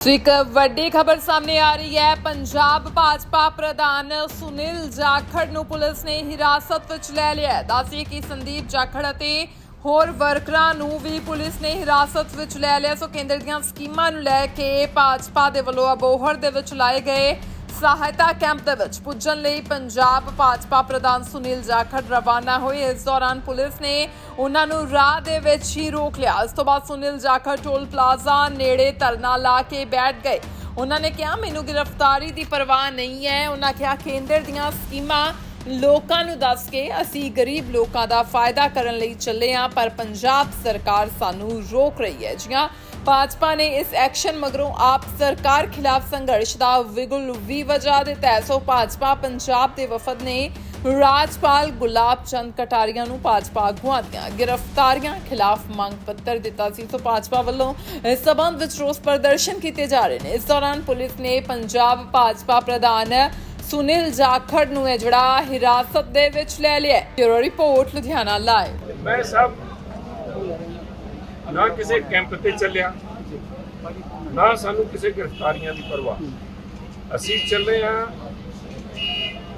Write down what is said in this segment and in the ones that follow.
ਸੋ ਇੱਕ ਵੱਡੀ ਖਬਰ ਸਾਹਮਣੇ ਆ ਰਹੀ ਹੈ। ਪੰਜਾਬ ਭਾਜਪਾ ਪ੍ਰਧਾਨ ਸੁਨੀਲ ਜਾਖੜ ਨੂੰ ਪੁਲਿਸ ਨੇ ਹਿਰਾਸਤ ਵਿੱਚ ਲੈ ਲਿਆ ਹੈ। ਕਿ ਸੰਦੀਪ ਜਾਖੜ ਅਤੇ ਹੋਰ ਵਰਕਰਾਂ ਨੂੰ ਵੀ ਪੁਲਿਸ ਨੇ ਹਿਰਾਸਤ ਵਿੱਚ ਲੈ ਲਿਆ। ਸੋ ਕੇਂਦਰ ਦੀਆਂ ਸਕੀਮਾਂ ਨੂੰ ਲੈ ਕੇ ਭਾਜਪਾ ਦੇ ਵੱਲੋਂ ਅਬੋਹਰ ਦੇ ਵਿੱਚ ਲਾਏ ਗਏ ਸਹਾਇਤਾ ਕੈਂਪ ਦੇ ਵਿੱਚ ਪੁੱਜਣ ਲਈ ਪੰਜਾਬ ਭਾਜਪਾ ਪ੍ਰਧਾਨ ਸੁਨੀਲ ਜਾਖੜ ਰਵਾਨਾ ਹੋਏ। ਇਸ ਦੌਰਾਨ ਪੁਲਿਸ ਨੇ ਉਹਨਾਂ ਨੂੰ ਰਾਹ ਦੇ ਵਿੱਚ ਹੀ ਰੋਕ ਲਿਆ। ਇਸ ਤੋਂ ਬਾਅਦ ਸੁਨੀਲ ਜਾਖੜ ਟੋਲ ਪਲਾਜ਼ਾ ਨੇੜੇ ਧਰਨਾ ਲਾ ਕੇ ਬੈਠ ਗਏ। ਉਹਨਾਂ ਨੇ ਕਿਹਾ, ਮੈਨੂੰ ਗ੍ਰਿਫਤਾਰੀ ਦੀ ਪਰਵਾਹ ਨਹੀਂ ਹੈ। ਉਹਨਾਂ ਕਿਹਾ, ਕੇਂਦਰ ਦੀਆਂ ਸਕੀਮਾਂ ਲੋਕਾਂ ਨੂੰ ਦੱਸ ਕੇ ਅਸੀਂ ਗਰੀਬ ਲੋਕਾਂ ਦਾ ਫਾਇਦਾ ਕਰਨ ਲਈ ਚੱਲੇ ਹਾਂ ਪਰ ਪੰਜਾਬ ਸਰਕਾਰ ਸਾਨੂੰ ਰੋਕ ਰਹੀ ਹੈ। ਜੀਆਂ ਭਾਜਪਾ ਨੇ ਇਸ ਐਕਸ਼ਨ ਮਗਰੋਂ ਆਪ ਸਰਕਾਰ ਖਿਲਾਫ ਸੰਘਰਸ਼ ਦਾ ਵਿਗੁਲ ਵੀ ਵਜਾ ਦਿੱਤਾ ਹੈ। ਸੋ ਭਾਜਪਾ, ਪੰਜਾਬ ਦੇ ਵਫਦ ਨੇ ਰਾਜਪਾਲ ਗੁਲਾਬ ਚੰਦ ਕਟਾਰੀਆ ਨੂੰ ਭਾਜਪਾ ਆਗੂਆਂ ਦੀਆਂ ਗ੍ਰਿਫਤਾਰੀਆਂ ਖਿਲਾਫ ਮੰਗ ਪੱਤਰ ਦਿੱਤਾ ਸੀ। ਸੋ ਭਾਜਪਾ ਵੱਲੋਂ ਇਸ ਸਬੰਧ ਵਿੱਚ ਰੋਸ ਪ੍ਰਦਰਸ਼ਨ ਕੀਤੇ ਜਾ ਰਹੇ ਨੇ। ਇਸ ਦੌਰਾਨ ਪੁਲਿਸ ਨੇ ਪੰਜਾਬ ਭਾਜਪਾ ਪ੍ਰਧਾਨ ਸੁਨੀਲ ਜਾਖੜ ਨੂੰ ਇਹ ਜਿਹੜਾ ਹਿਰਾਸਤ ਦੇ ਵਿੱਚ ਲੈ ਲਿਆ ਬਿਊਰੋ ਰਿਪੋਰਟ, ਲੁਧਿਆਣਾ ਲਾਈਵ। ਮੈਂ ਸਭ ਨਾ ਕਿਸੇ ਕੈਂਪ ਤੇ ਚੱਲਿਆ ਨਾ ਸਾਨੂੰ ਕਿਸੇ ਗ੍ਰਿਫਤਾਰੀਆਂ ਦੀ ਪਰਵਾਹ। ਅਸੀਂ ਚੱਲੇ ਆ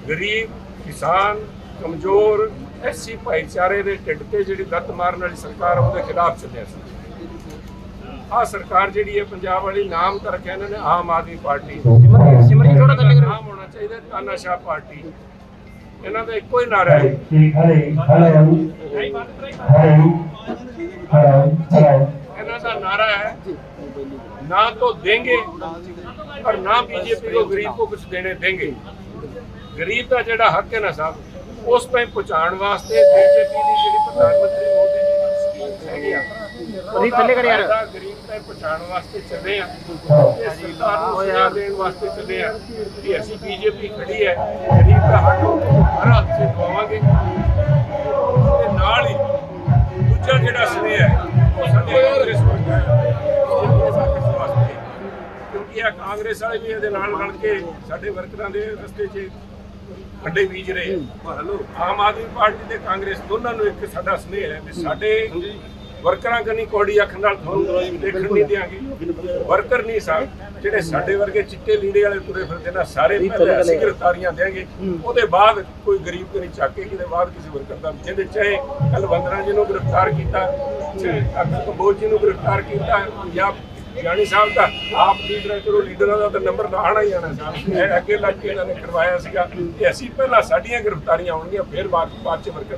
ਗਰੀਬ ਕਿਸਾਨ ਕਮਜ਼ੋਰ ਐਸੀ ਭਾਈਚਾਰੇ ਦੇ ਢਿੱਡ ਤੇ ਜਿਹੜੀ ਲੱਤ ਮਾਰਨ ਵਾਲੀ ਸਰਕਾਰ ਉਹਦੇ ਖਿਲਾਫ ਚੱਲਿਆ ਸੀ। ਆ ਸਰਕਾਰ ਜਿਹੜੀ ਹੈ ਪੰਜਾਬ ਵਾਲੀ ਨਾਮ ਤਾਂ ਰੱਖਿਆ ਇਹਨਾਂ ਨੇ ਆਮ ਆਦਮੀ ਪਾਰਟੀ। ਸਿਮਰਨ ਥੋੜਾ ਥੱਲੇ ਕਰੋ ਨਾਮ ਹੋਣਾ ਚਾਹੀਦਾ ਤਾਨਾਸ਼ਾਹ ਪਾਰਟੀ। ਇਹਨਾਂ ਦਾ ਇੱਕੋ ਹੀ ਨਾਰਾ ਹੈ। ਇਹਨਾਂ ਦਾ ਨਾਰਾ ਹੈ। ਨਾ ਤਾਂ ਦੇਂਗੇ ਪਰ ਨਾ ਬੀਜੇਪੀ ਕੋ ਗਰੀਬ ਕੋ ਕੁਝ ਦੇਣੇ ਦੇਂਗੇ। ਗਰੀਬ ਦਾ ਜਿਹੜਾ ਹੱਕ ਹੈ ਨਾ ਸਾਹਿਬ ਉਸ ਪੈ ਪਹੁੰਚਾਉਣ ਵਾਸਤੇ ਬੀਜੇਪੀ ਦੀ ਜਿਹੜੀ ਪ੍ਰਧਾਨ ਮੰਤਰੀ ਮੋਦੀ ਜੀ ਦੀ ਸਕੀਮ ਹੈਗੀ ਆ ਉਹਦੀ ਥੱਲੇ ਕਰ ਯਾਰ। ਗਰੀਬ ਤੱਕ ਪਹੁੰਚਾਣ ਵਾਸਤੇ ਚੱਲੇ ਆ। ਤੇ ਸਰਕਾਰ ਨੂੰ ਹੋਇਆ ਦੇਣ ਵਾਸਤੇ ਚੱਲੇ ਆ ਕਿ ਅਸੀਂ ਬੀਜੇਪੀ ਖੜੀ ਹੈ ਗਰੀਬ ਦਾ ਹੱਕ ਹਰ ਹੱਥ ਸੇ ਦਵਾਵਾਂਗੇ ਦੂਜਾ ਜਿਹੜਾ ਸੁਨੇਹਾ ਹੈ ਉਹ ਸਾਡੇ ਕਾਂਗਰਸ ਵਰਗਾ ਹੈ। ਇਹ ਸਾਡੇ ਵਾਸਤੇ ਕਿਉਂਕਿ ਇਹ ਕਾਂਗਰਸ ਵਾਲੇ ਵੀ ਇਹਦੇ ਨਾਲ ਰਲ ਕੇ ਸਾਡੇ ਵਰਕਰਾਂ ਦੇ ਰਸਤੇ 'ਚ ਖੱਡੇ ਬੀਜ ਰਹੇ ਹਲੋ ਆਮ ਆਦਮੀ ਪਾਰਟੀ ਤੇ ਕਾਂਗਰਸ ਦੋਨਾਂ ਨੂੰ ਇੱਕ ਸਾਡਾ ਸੁਨੇਹਾ ਹੈ ਵੀ ਸਾਡੇ ਵਰਕਰਾਂ ਕਨੀ ਕੋੜੀ ਅੱਖ ਨਾਲ ਤੁਹਾਨੂੰ ਦੇਖਣ ਨਹੀਂ ਦਿਆਂਗੇ। ਵਰਕਰ ਨਹੀਂ ਸਾਹਿਬ ਜਿਹੜੇ ਸਾਡੇ ਵਰਗੇ ਚਿੱਟੇ ਲੀੜੇ ਵਾਲੇ ਤੁਰੇ ਫਿਰਦੇ ਨਾ ਸਾਰੇ ਪਹਿਲੇ ਅਸੀਂ ਗ੍ਰਿਫਤਾਰੀਆਂ ਦੇਾਂਗੇ ਉਹਦੇ ਬਾਅਦ ਕੋਈ ਗਰੀਬ ਕਨੀ ਚੱਕ ਕੇ ਕਿਤੇ ਬਾਅਦ ਕਿਸੇ ਵਰਕਰ ਦਾ ਜਿਹਦੇ ਚਾਹੇ ਕੱਲ ਬੰਦਰਾ ਜੀ ਨੂੰ ਗ੍ਰਿਫਤਾਰ ਕੀਤਾ ਅਕਸਰ ਕੰਬੋਜ ਜੀ ਨੂੰ ਗ੍ਰਿਫਤਾਰ ਕੀਤਾ ਜਾਂ ਜਾਨੀ ਸਾਹਿਬ ਦਾ ਆਪ ਲੀਡਰ ਚਲੋ ਲੀਡਰਾਂ ਦਾ ਤਾਂ ਨੰਬਰ ਤਾਂ ਆਣਾ ਹੀ ਆਣਾ ਸਾਹਿਬ ਇਹ ਅੱਗੇ ਲੱਗ ਕੇ ਇਹਨਾਂ ਨੇ ਕਰਵਾਇਆ ਸੀਗਾ। ਕਿ ਅਸੀਂ ਪਹਿਲਾਂ ਸਾਡੀਆਂ ਗ੍ਰਿਫਤਾਰੀਆਂ ਆਉਣਗੀਆਂ ਫਿਰ ਬਾਅਦ ਬਾਅਦ ਚ ਵਰਕਰ